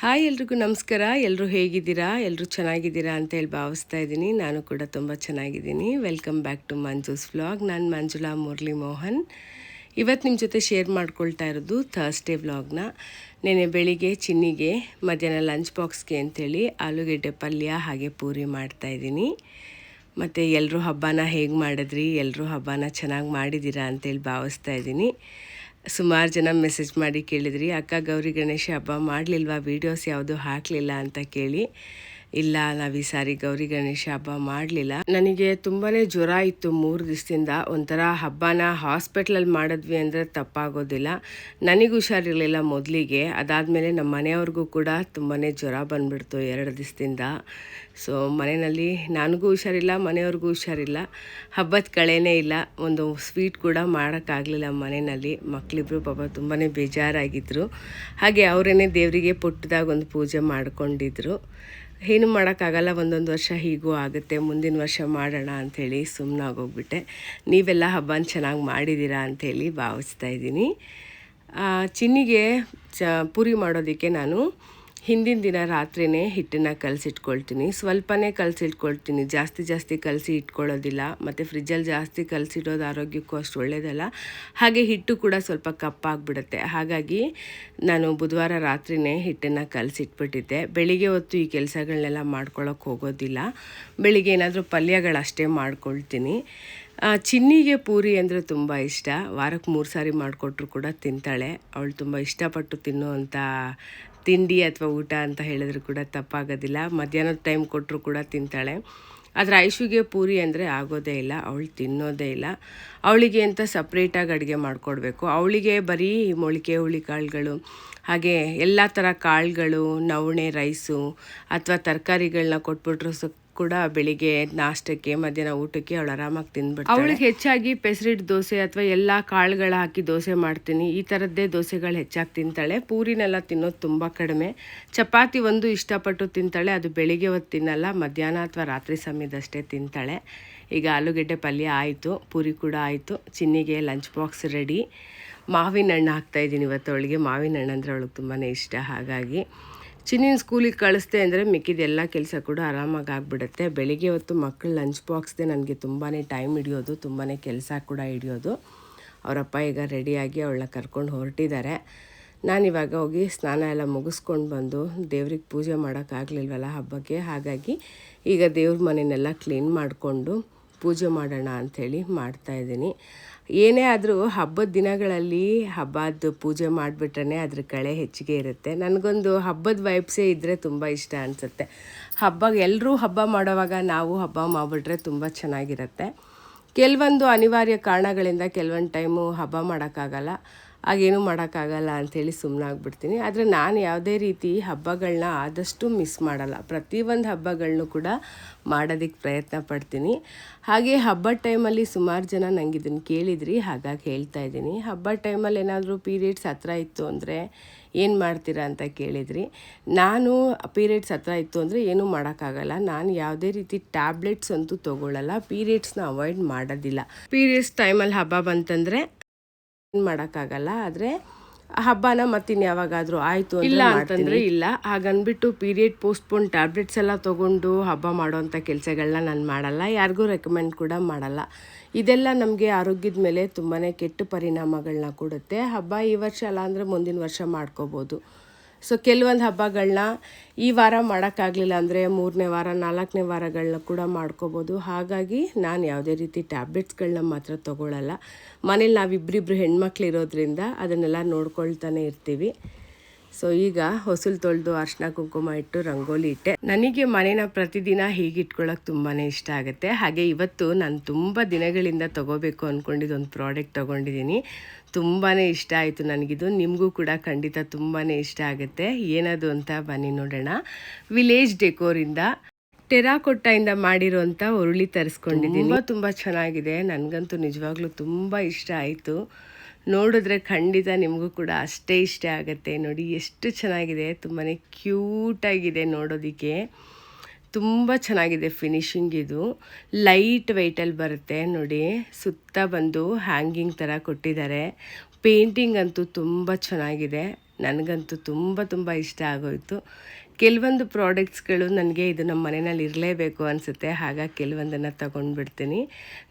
Hi ಎಲ್ರಿಗೂ ನಮಸ್ಕಾರ. ಎಲ್ಲರೂ ಹೇಗಿದ್ದೀರಾ? ಎಲ್ಲರೂ ಚೆನ್ನಾಗಿದ್ದೀರಾ ಅಂತ ಹೇಳಿ ಭಾವಿಸ್ತಾ ಇದ್ದೀನಿ. ನಾನು ಕೂಡ ತುಂಬ ಚೆನ್ನಾಗಿದ್ದೀನಿ. Welcome back to Manju's vlog ನಾನು ಮಂಜುಳಾ ಮುರಳಿ ಮೋಹನ್. ಇವತ್ತು ನಿಮ್ಮ ಜೊತೆ ಶೇರ್ ಮಾಡ್ಕೊಳ್ತಾ ಇರೋದು ಥರ್ಸ್ಡೇ ವ್ಲಾಗ್ನ ನೆನೆ ಬೆಳಿಗ್ಗೆ ಚಿನ್ನಿಗೆ, ಮಧ್ಯಾಹ್ನ ಲಂಚ್ ಬಾಕ್ಸ್ಗೆ ಅಂಥೇಳಿ ಆಲೂಗೆಡ್ಡೆ ಪಲ್ಯ ಹಾಗೆ ಪೂರಿ ಮಾಡ್ತಾಯಿದ್ದೀನಿ ಮತ್ತು ಎಲ್ಲರೂ ಹಬ್ಬನ ಹೇಗೆ ಮಾಡಿದ್ರಿ? ಎಲ್ಲರೂ ಹಬ್ಬನ ಚೆನ್ನಾಗಿ ಮಾಡಿದ್ದೀರಾ ಅಂತೇಳಿ ಭಾವಿಸ್ತಾ ಇದ್ದೀನಿ. ಸುಮಾರು ಜನ ಮೆಸೇಜ್ ಮಾಡಿ ಕೇಳಿದ್ರಿ. ಅಕ್ಕ ಗೌರಿ ಗಣೇಶ ಹಬ್ಬ ಮಾಡಲಿಲ್ವಾ? ವೀಡಿಯೋಸ್ ಯಾವುದು ಹಾಕಲಿಲ್ಲ ಅಂತ ಕೇಳಿ. ಇಲ್ಲ ನಾವು ಈ ಸಾರಿ ಗೌರಿ ಗಣೇಶ ಹಬ್ಬ ಮಾಡಲಿಲ್ಲ. ನನಗೆ ತುಂಬಾ ಜ್ವರ ಇತ್ತು ಮೂರು ದಿವಸದಿಂದ. ಒಂಥರ ಹಬ್ಬನ ಹಾಸ್ಪಿಟ್ಲಲ್ಲಿ ಮಾಡಿದ್ವಿ ಅಂದರೆ ತಪ್ಪಾಗೋದಿಲ್ಲ. ನನಗೆ ಹುಷಾರಿರಲಿಲ್ಲ ಮೊದಲಿಗೆ. ಅದಾದಮೇಲೆ ನಮ್ಮ ಮನೆಯವ್ರಿಗೂ ಕೂಡ ತುಂಬಾ ಜ್ವರ ಬಂದುಬಿಡ್ತು ಎರಡು ದಿವಸದಿಂದ. ಸೊ ಮನೆಯಲ್ಲಿ ನನಗೂ ಹುಷಾರಿಲ್ಲ, ಮನೆಯವ್ರಿಗೂ ಹುಷಾರಿಲ್ಲ. ಹಬ್ಬದ ಕಳೆನೇ ಇಲ್ಲ. ಒಂದು ಸ್ವೀಟ್ ಕೂಡ ಮಾಡೋಕ್ಕಾಗಲಿಲ್ಲ ಮನೆಯಲ್ಲಿ. ಮಕ್ಕಳಿಬ್ರು ಪಾಪ ತುಂಬಾ ಬೇಜಾರಾಗಿದ್ದರು ಹಾಗೆ ಅವರೇನೆ ದೇವರಿಗೆ ಪುಟ್ಟದಾಗ ಒಂದು ಪೂಜೆ ಮಾಡ್ಕೊಂಡಿದ್ರು. ಏನು ಮಾಡೋಕ್ಕಾಗಲ್ಲ, ಒಂದೊಂದು ವರ್ಷ ಹೀಗೂ ಆಗುತ್ತೆ, ಮುಂದಿನ ವರ್ಷ ಮಾಡೋಣ ಅಂಥೇಳಿ ಸುಮ್ಮನಾಗೋಗ್ಬಿಟ್ಟೆ ನೀವೆಲ್ಲ ಹಬ್ಬನ ಚೆನ್ನಾಗಿ ಮಾಡಿದ್ದೀರಾ ಅಂಥೇಳಿ ಭಾವಿಸ್ತಾ ಇದ್ದೀನಿ. ಚಿನ್ನಿಗೆ ಚ, ಪೂರಿ ಮಾಡೋದಕ್ಕೆ ನಾನು ಹಿಂದಿನ ದಿನ ರಾತ್ರಿಯೇ ಹಿಟ್ಟನ್ನು ಕಲಸಿಟ್ಕೊಳ್ತೀನಿ. ಸ್ವಲ್ಪನೇ ಕಲಸಿಟ್ಕೊಳ್ತೀನಿ. ಜಾಸ್ತಿ ಜಾಸ್ತಿ ಕಲಸಿ ಇಟ್ಕೊಳ್ಳೋದಿಲ್ಲ. ಮತ್ತು ಫ್ರಿಜ್ಜಲ್ಲಿ ಜಾಸ್ತಿ ಕಲಸಿಡೋದು ಆರೋಗ್ಯಕ್ಕೂ ಅಷ್ಟು ಒಳ್ಳೆಯದಲ್ಲ ಹಾಗೆ ಹಿಟ್ಟು ಕೂಡ ಸ್ವಲ್ಪ ಕಪ್ಪಾಗ್ಬಿಡುತ್ತೆ. ಹಾಗಾಗಿ ನಾನು ಬುಧವಾರ ರಾತ್ರಿಯೇ ಹಿಟ್ಟನ್ನು ಕಲಸಿಟ್ಬಿಟ್ಟಿದ್ದೆ. ಬೆಳಿಗ್ಗೆ ಹೊತ್ತು ಈ ಕೆಲಸಗಳನ್ನೆಲ್ಲ ಮಾಡ್ಕೊಳ್ಳೋಕೆ ಹೋಗೋದಿಲ್ಲ. ಬೆಳಿಗ್ಗೆ ಏನಾದರೂ ಪಲ್ಯಗಳಷ್ಟೇ ಮಾಡ್ಕೊಳ್ತೀನಿ. ಚಿನ್ನಿಗೆ ಪೂರಿ ಅಂದರೆ ತುಂಬ ಇಷ್ಟ. ವಾರಕ್ಕೆ ಮೂರು ಸಾರಿ ಮಾಡಿಕೊಟ್ರು ಕೂಡ ತಿಂತಾಳೆ. ಅವಳು ತುಂಬ ಇಷ್ಟಪಟ್ಟು ತಿನ್ನುವಂಥ ತಿಂಡಿ ಅಥವಾ ಊಟ ಅಂತ ಹೇಳಿದ್ರು ಕೂಡ ತಪ್ಪಾಗೋದಿಲ್ಲ. ಮಧ್ಯಾಹ್ನದ ಟೈಮ್ ಕೊಟ್ಟರು ಕೂಡ ತಿಂತಾಳೆ. ಆದರೆ ಐಶುಗೆ ಪೂರಿ ಅಂದರೆ ಆಗೋದೇ ಇಲ್ಲ, ಅವಳು ತಿನ್ನೋದೇ ಇಲ್ಲ. ಅವಳಿಗೆ ಅಂತ ಸಪ್ರೇಟಾಗಿ ಅಡುಗೆ ಮಾಡಿಕೊಡ್ಬೇಕು. ಅವಳಿಗೆ ಬರೀ ಮೊಳಕೆ, ಹುಳಿ ಕಾಳುಗಳು, ಹಾಗೆ ಎಲ್ಲ ಥರ ಕಾಳುಗಳು, ನವಣೆ ರೈಸು ಅಥವಾ ತರಕಾರಿಗಳನ್ನ ಕೊಟ್ಬಿಟ್ರು ಕೂಡ ಬೆಳಿಗ್ಗೆ ನಾಷ್ಟಕ್ಕೆ, ಮಧ್ಯಾಹ್ನ ಊಟಕ್ಕೆ ಅವಳು ಆರಾಮಾಗಿ ತಿನ್ಬಿಟ್ಟು ಅವಳಿಗೆ ಹೆಚ್ಚಾಗಿ ಪೆಸರಿಟ್ ದೋಸೆ ಅಥವಾ ಎಲ್ಲ ಕಾಳುಗಳು ಹಾಕಿ ದೋಸೆ ಮಾಡ್ತೀನಿ. ಈ ಥರದ್ದೇ ದೋಸೆಗಳು ಹೆಚ್ಚಾಗಿ ತಿಂತಾಳೆ. ಪೂರಿನೆಲ್ಲ ತಿನ್ನೋದು ತುಂಬ ಕಡಿಮೆ. ಚಪಾತಿ ಒಂದು ಇಷ್ಟಪಟ್ಟು ತಿಂತಾಳೆ. ಅದು ಬೆಳಿಗ್ಗೆ ಹೊತ್ತು ತಿನ್ನಲ್ಲ, ಮಧ್ಯಾಹ್ನ ಅಥವಾ ರಾತ್ರಿ ಸಮಯದಷ್ಟೇ ತಿಂತಾಳೆ. ಈಗ ಆಲೂಗಡ್ಡೆ ಪಲ್ಯ ಆಯಿತು, ಪೂರಿ ಕೂಡ ಆಯಿತು. ಚಿನ್ನಿಗೆ ಲಂಚ್ ಬಾಕ್ಸ್ ರೆಡಿ. ಮಾವಿನ ಹಣ್ಣು ಹಾಕ್ತಾಯಿದ್ದೀನಿ ಇವತ್ತು ಅವಳಿಗೆ. ಮಾವಿನ ಹಣ್ಣು ಅಂದರೆ ಅವಳಿಗೆ ತುಂಬಾ ಇಷ್ಟ. ಹಾಗಾಗಿ ಚಿನ್ನಿನ ಸ್ಕೂಲಿಗೆ ಕಳಿಸ್ದೆ ಅಂದರೆ ಮಿಕ್ಕಿದ ಎಲ್ಲ ಕೆಲಸ ಕೂಡ ಆರಾಮಾಗಿ ಆಗಿಬಿಡುತ್ತೆ. ಬೆಳಿಗ್ಗೆ ಹೊತ್ತು ಮಕ್ಕಳು ಲಂಚ್ ಬಾಕ್ಸ್ದೆ ನನಗೆ ತುಂಬಾ ಟೈಮ್ ಹಿಡಿಯೋದು ತುಂಬಾ ಕೆಲಸ ಕೂಡ ಹಿಡಿಯೋದು. ಅವರಪ್ಪ ಈಗ ರೆಡಿಯಾಗಿ ಅವಳ ಕರ್ಕೊಂಡು ಹೊರಟಿದ್ದಾರೆ ನಾನಿವಾಗ ಹೋಗಿ ಸ್ನಾನ ಎಲ್ಲ ಮುಗಿಸ್ಕೊಂಡು ಬಂದು ದೇವ್ರಿಗೆ ಪೂಜೆ ಮಾಡೋಕ್ಕಾಗಲಿಲ್ವಲ್ಲ ಹಬ್ಬಕ್ಕೆ? ಹಾಗಾಗಿ ಈಗ ದೇವ್ರ ಮನೆಯನ್ನೆಲ್ಲ ಕ್ಲೀನ್ ಮಾಡಿಕೊಂಡು ಪೂಜೆ ಮಾಡೋಣ ಅಂಥೇಳಿ ಮಾಡ್ತಾಯಿದ್ದೀನಿ ಏನೇ ಆದರೂ ಹಬ್ಬದ ದಿನಗಳಲ್ಲಿ ಹಬ್ಬದ ಪೂಜೆ ಮಾಡಿಬಿಟ್ರೆ ಅದ್ರ ಕಳೆ ಹೆಚ್ಚಿಗೆ ಇರುತ್ತೆ. ನನಗೊಂದು ಹಬ್ಬದ ವೈಬ್ಸೇ ಇದ್ದರೆ ತುಂಬ ಇಷ್ಟ ಅನಿಸುತ್ತೆ. ಹಬ್ಬ ಎಲ್ಲರೂ ಹಬ್ಬ ಮಾಡೋವಾಗ ನಾವು ಹಬ್ಬ ಮಾಡಿಬಿಟ್ರೆ ತುಂಬ ಚೆನ್ನಾಗಿರುತ್ತೆ. ಕೆಲವೊಂದು ಅನಿವಾರ್ಯ ಕಾರಣಗಳಿಂದ ಕೆಲವೊಂದು ಟೈಮು ಹಬ್ಬ ಮಾಡೋಕ್ಕಾಗಲ್ಲ. ಆಗೇನು ಮಾಡೋಕ್ಕಾಗಲ್ಲ ಅಂಥೇಳಿ ಸುಮ್ಮನಾಗ್ಬಿಡ್ತೀನಿ ಆದರೆ ನಾನು ಯಾವುದೇ ರೀತಿ ಹಬ್ಬಗಳನ್ನ ಆದಷ್ಟು ಮಿಸ್ ಮಾಡಲ್ಲ. ಪ್ರತಿಯೊಂದು ಹಬ್ಬಗಳನ್ನೂ ಕೂಡ ಮಾಡೋದಕ್ಕೆ ಪ್ರಯತ್ನ ಪಡ್ತೀನಿ. ಹಾಗೆ ಹಬ್ಬದ ಟೈಮಲ್ಲಿ ಸುಮಾರು ಜನ ನಂಗೆ ಇದನ್ನು ಕೇಳಿದ್ರಿ, ಹಾಗಾಗಿ ಹೇಳ್ತಾ ಇದ್ದೀನಿ. ಹಬ್ಬದ ಟೈಮಲ್ಲಿ ಏನಾದರೂ ಪೀರಿಯಡ್ಸ್ ಹತ್ರ ಇತ್ತು ಅಂದರೆ ಏನು ಮಾಡ್ತೀರಾ ಅಂತ ಕೇಳಿದ್ರಿ. ನಾನು ಪೀರಿಯಡ್ಸ್ ಹತ್ರ ಇತ್ತು ಅಂದರೆ ಏನೂ ಮಾಡೋಕ್ಕಾಗಲ್ಲ. ನಾನು ಯಾವುದೇ ರೀತಿ ಟ್ಯಾಬ್ಲೆಟ್ಸ್ ಅಂತೂ ತೊಗೊಳ್ಳಲ್ಲ ಪೀರಿಯಡ್ಸ್ನ ಅವಾಯ್ಡ್ ಮಾಡೋದಿಲ್ಲ. ಪೀರಿಯಡ್ಸ್ ಟೈಮಲ್ಲಿ ಹಬ್ಬ ಬಂತಂದರೆ ಮಾಡೋಕ್ಕಾಗಲ್ಲ ಆದರೆ ಹಬ್ಬನ ಮತ್ತಿನ್ ಯಾವಾಗಾದರೂ ಆಯಿತು ಇಲ್ಲ ಅಂತಂದರೆ ಇಲ್ಲ. ಹಾಗನ್ಬಿಟ್ಟು ಪೀರಿಯಡ್ ಪೋಸ್ಟ್ಪೋನ್ ಟ್ಯಾಬ್ಲೆಟ್ಸ್ ಎಲ್ಲ ತಗೊಂಡು ಹಬ್ಬ ಮಾಡೋವಂಥ ಕೆಲಸಗಳನ್ನ ನಾನು ಮಾಡಲ್ಲ ಯಾರಿಗೂ ರೆಕಮೆಂಡ್ ಕೂಡ ಮಾಡಲ್ಲ. ಇದೆಲ್ಲ ನಮಗೆ ಆರೋಗ್ಯದ ಮೇಲೆ ತುಂಬಾ ಕೆಟ್ಟ ಪರಿಣಾಮಗಳನ್ನ ಕೊಡುತ್ತೆ. ಹಬ್ಬ ಈ ವರ್ಷ ಅಲ್ಲ ಅಂದರೆ ಮುಂದಿನ ವರ್ಷ ಮಾಡ್ಕೋಬೋದು. ಸೊ ಕೆಲವೊಂದು ಹಬ್ಬಗಳನ್ನ ಈ ವಾರ ಮಾಡೋಕ್ಕಾಗಲಿಲ್ಲ ಅಂದರೆ ಮೂರನೇ ವಾರ, ನಾಲ್ಕನೇ ವಾರಗಳನ್ನ ಕೂಡ ಮಾಡ್ಕೋಬೋದು. ಹಾಗಾಗಿ ನಾನು ಯಾವುದೇ ರೀತಿ ಟ್ಯಾಬ್ಲೆಟ್ಸ್ಗಳನ್ನ ಮಾತ್ರ ತೊಗೊಳ್ಳಲ್ಲ ಮನೇಲಿ ನಾವಿಬ್ಬರಿಬ್ರು ಹೆಣ್ಮಕ್ಳು ಇರೋದ್ರಿಂದ ಅದನ್ನೆಲ್ಲ ನೋಡ್ಕೊಳ್ತಾನೆ ಇರ್ತೀವಿ. ಸೊ ಈಗ ಹೊಸಲು ತೊಳೆದು ಅರ್ಶಿನ ಕುಂಕುಮ ಇಟ್ಟು ರಂಗೋಲಿ ಇಟ್ಟೆ. ನನಗೆ ಮನೇನ ಪ್ರತಿದಿನ ಹೀಗೆ ಇಟ್ಕೊಳ್ಳೋಕೆ ತುಂಬಾ ಇಷ್ಟ ಆಗುತ್ತೆ. ಹಾಗೆ ಇವತ್ತು ನಾನು ತುಂಬ ದಿನಗಳಿಂದ ತೊಗೋಬೇಕು ಅಂದ್ಕೊಂಡಿದ್ದು ಒಂದು ಪ್ರಾಡಕ್ಟ್ ತೊಗೊಂಡಿದ್ದೀನಿ ತುಂಬಾ ಇಷ್ಟ ಆಯಿತು ನನಗಿದು. ನಿಮಗೂ ಕೂಡ ಖಂಡಿತ ತುಂಬಾ ಇಷ್ಟ ಆಗುತ್ತೆ. ಏನದು ಅಂತ ಬನ್ನಿ ನೋಡೋಣ. ವಿಲೇಜ್ ಡೆಕೋರಿಂದ ಟೆರಾಕೊಟ್ಟಾಯಿಂದ ಮಾಡಿರೋಂಥ ಉರುಳಿ ತರಿಸ್ಕೊಂಡಿದ್ದೀನಿ ತುಂಬ ತುಂಬ ಚೆನ್ನಾಗಿದೆ. ನನಗಂತೂ ನಿಜವಾಗ್ಲೂ ತುಂಬ ಇಷ್ಟ ಆಯಿತು. ನೋಡಿದ್ರೆ ಖಂಡಿತ ನಿಮಗೂ ಕೂಡ ಅಷ್ಟೇ ಇಷ್ಟ ಆಗುತ್ತೆ. ನೋಡಿ, ಎಷ್ಟು ಚೆನ್ನಾಗಿದೆ. ತುಂಬಾ ಕ್ಯೂಟಾಗಿದೆ ನೋಡೋದಕ್ಕೆ. ತುಂಬ ಚೆನ್ನಾಗಿದೆ ಫಿನಿಶಿಂಗ್ ಇದು. ಲೈಟ್ ವೆಯ್ಟಲ್ಲಿ ಬರುತ್ತೆ. ನೋಡಿ, ಸುತ್ತ ಬಂದು ಹ್ಯಾಂಗಿಂಗ್ ಥರ ಕೊಟ್ಟಿದ್ದಾರೆ. ಪೇಂಟಿಂಗ್ ಅಂತೂ ತುಂಬ ಚೆನ್ನಾಗಿದೆ. ನನಗಂತೂ ತುಂಬ ತುಂಬ ಇಷ್ಟ ಆಗೋಯಿತು. ಕೆಲವೊಂದು ಪ್ರಾಡಕ್ಟ್ಸ್ಗಳು ನನಗೆ ಇದು ನಮ್ಮ ಮನೆಯಲ್ಲಿ ಇರಲೇಬೇಕು ಅನಿಸುತ್ತೆ, ಹಾಗಾಗಿ ಕೆಲವೊಂದನ್ನು ತಗೊಂಡ್ಬಿಡ್ತೀನಿ.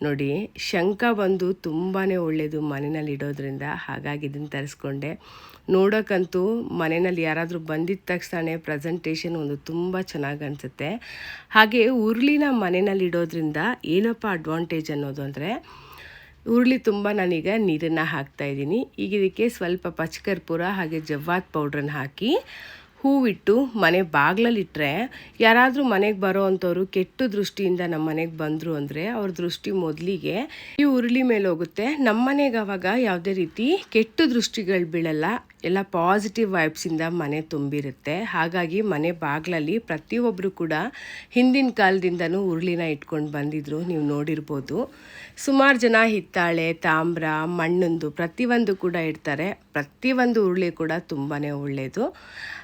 ನೋಡಿ, ಶಂಖ ಬಂದು ತುಂಬಾ ಒಳ್ಳೆಯದು ಮನೆಯಲ್ಲಿ ಇಡೋದ್ರಿಂದ, ಹಾಗಾಗಿ ಇದನ್ನು ತರಿಸ್ಕೊಂಡೆ. ನೋಡೋಕ್ಕಂತೂ ಮನೆಯಲ್ಲಿ ಯಾರಾದರೂ ಬಂದಿದ್ದ ತಕ್ಷಣ ಪ್ರೆಸೆಂಟೇಷನ್ ಒಂದು ತುಂಬ ಚೆನ್ನಾಗಿ ಅನಿಸುತ್ತೆ. ಹಾಗೆ ಉರುಳಿನ ಮನೆಯಲ್ಲಿ ಇಡೋದ್ರಿಂದ ಏನಪ್ಪ ಅಡ್ವಾಂಟೇಜ್ ಅನ್ನೋದು ಅಂದರೆ, ಉರುಳಿ ತುಂಬ ನಾನೀಗ ನೀರನ್ನು ಹಾಕ್ತಾಯಿದ್ದೀನಿ ಈಗ ಇದಕ್ಕೆ ಸ್ವಲ್ಪ ಪಚ್ಕರ್ಪುರ ಹಾಗೆ ಜವ್ವಾತ್ ಪೌಡ್ರನ್ನ ಹಾಕಿ ಹೂವಿಟ್ಟು ಮನೆ ಬಾಗ್ಲಲ್ಲಿಟ್ಟರೆ ಯಾರಾದರೂ ಮನೆಗೆ ಬರೋ ಅಂಥವ್ರು ಕೆಟ್ಟ ದೃಷ್ಟಿಯಿಂದ ನಮ್ಮ ಮನೆಗೆ ಬಂದರು ಅಂದರೆ ಅವ್ರ ದೃಷ್ಟಿ ಮೊದಲಿಗೆ ಈ ಉರುಳಿ ಮೇಲೆ ಹೋಗುತ್ತೆ. ನಮ್ಮ ಮನೆಗೆ ಅವಾಗ ಯಾವುದೇ ರೀತಿ ಕೆಟ್ಟ ದೃಷ್ಟಿಗಳು ಬೀಳಲ್ಲ. ಎಲ್ಲ ಪಾಸಿಟಿವ್ ವೈಬ್ಸಿಂದ ಮನೆ ತುಂಬಿರುತ್ತೆ. ಹಾಗಾಗಿ ಮನೆ ಬಾಗ್ಲಲ್ಲಿ ಪ್ರತಿಯೊಬ್ಬರು ಕೂಡ ಹಿಂದಿನ ಕಾಲದಿಂದನೂ ಉರುಳಿನ ಇಟ್ಕೊಂಡು ಬಂದಿದ್ರು, ನೀವು ನೋಡಿರ್ಬೋದು. ಸುಮಾರು ಜನ ಹಿತ್ತಾಳೆ, ತಾಮ್ರ, ಮಣ್ಣೊಂದು ಪ್ರತಿಯೊಂದು ಕೂಡ ಇಡ್ತಾರೆ. ಪ್ರತಿಯೊಂದು ಉರುಳಿ ಕೂಡ ತುಂಬಾ ಒಳ್ಳೆಯದು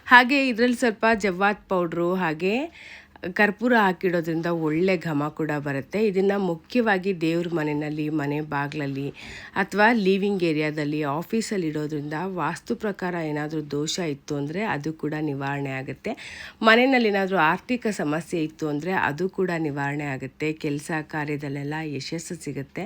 ಹಾಗೆ ಇದರಲ್ಲಿ ಸ್ವಲ್ಪ ಜವ್ವಾತ್ ಪೌಡ್ರು, ಹಾಗೆ ಕರ್ಪೂರ ಹಾಕಿಡೋದ್ರಿಂದ ಒಳ್ಳೆ ಘಮ ಕೂಡ ಬರುತ್ತೆ. ಇದನ್ನು ಮುಖ್ಯವಾಗಿ ದೇವ್ರ ಮನೆಯಲ್ಲಿ ಮನೆ ಬಾಗಿಲಲ್ಲಿ ಅಥವಾ ಲೀವಿಂಗ್ ಏರಿಯಾದಲ್ಲಿ ಆಫೀಸಲ್ಲಿ ಇಡೋದ್ರಿಂದ ವಾಸ್ತು ಪ್ರಕಾರ ಏನಾದರೂ ದೋಷ ಇತ್ತು ಅಂದರೆ ಅದು ಕೂಡ ನಿವಾರಣೆ ಆಗುತ್ತೆ. ಮನೆಯಲ್ಲಿ ಏನಾದರೂ ಆರ್ಥಿಕ ಸಮಸ್ಯೆ ಇತ್ತು ಅಂದರೆ ಅದು ಕೂಡ ನಿವಾರಣೆ ಆಗುತ್ತೆ. ಕೆಲಸ ಕಾರ್ಯದಲ್ಲೆಲ್ಲ ಯಶಸ್ಸು ಸಿಗುತ್ತೆ.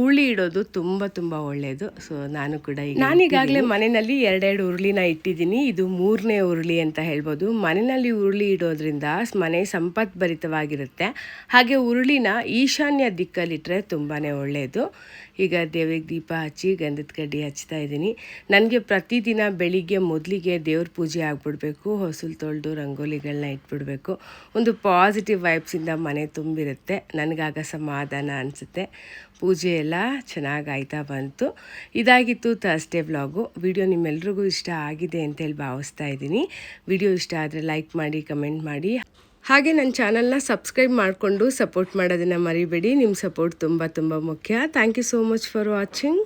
ಉರುಳಿ ಇಡೋದು ತುಂಬ ತುಂಬ ಒಳ್ಳೆಯದು ಸೊ ನಾನು ಕೂಡ ಈಗ ನಾನೀಗಾಗಲೇ ಮನೆಯಲ್ಲಿ ಎರಡೆರಡು ಉರುಳಿನ ಇಟ್ಟಿದ್ದೀನಿ. ಇದು ಮೂರನೇ ಉರುಳಿ ಅಂತ ಹೇಳ್ಬೋದು. ಮನೆಯಲ್ಲಿ ಉರುಳಿ ಇಡೋದ್ರಿಂದ ಮನೆ ಸಂಪತ್ಭರಿತವಾಗಿರುತ್ತೆ. ಹಾಗೆ ಉರುಳಿನ ಈಶಾನ್ಯ ದಿಕ್ಕಲ್ಲಿಟ್ಟರೆ ತುಂಬಾ ಒಳ್ಳೆಯದು. ಈಗ ದೇವ್ರಿಗೆ ದೀಪ ಹಚ್ಚಿ ಗಂಧದ ಕಡ್ಡಿ ಹಚ್ತಾ ಇದ್ದೀನಿ. ನನಗೆ ಪ್ರತಿದಿನ ಬೆಳಿಗ್ಗೆ ಮೊದಲಿಗೆ ದೇವ್ರ ಪೂಜೆ ಆಗಿಬಿಡ್ಬೇಕು, ಹೊಸಲು ತೊಳೆದು ರಂಗೋಲಿಗಳನ್ನ ಇಟ್ಬಿಡಬೇಕು. ಒಂದು ಪಾಸಿಟಿವ್ ವೈಬ್ಸಿಂದ ಮನೆ ತುಂಬಿರುತ್ತೆ. ನನಗಾಗ ಸಮಾಧಾನ ಅನಿಸುತ್ತೆ. ಪೂಜೆ ಎಲ್ಲ ಚೆನ್ನಾಗಿ ಆಯ್ತಾ ಬಂತು. ಇದಾಗಿತ್ತು ಥರ್ಸ್ಡೇ ವ್ಲಾಗು ವಿಡಿಯೋ ನಿಮ್ಮೆಲ್ರಿಗೂ ಇಷ್ಟ ಆಗಿದೆ ಅಂತೇಳಿ ಭಾವಿಸ್ತಾ ಇದ್ದೀನಿ. ವಿಡಿಯೋ ಇಷ್ಟ ಆದರೆ ಲೈಕ್ ಮಾಡಿ ಕಮೆಂಟ್ ಮಾಡಿ. ಹಾಗೆ ನನ್ನ ಚಾನಲ್ನ ಸಬ್ಸ್ಕ್ರೈಬ್ ಮಾಡಿಕೊಂಡು ಸಪೋರ್ಟ್ ಮಾಡೋದನ್ನು ಮರಿಬೇಡಿ. ನಿಮ್ಮ ಸಪೋರ್ಟ್ ತುಂಬ ತುಂಬ ಮುಖ್ಯ. Thank you so much for watching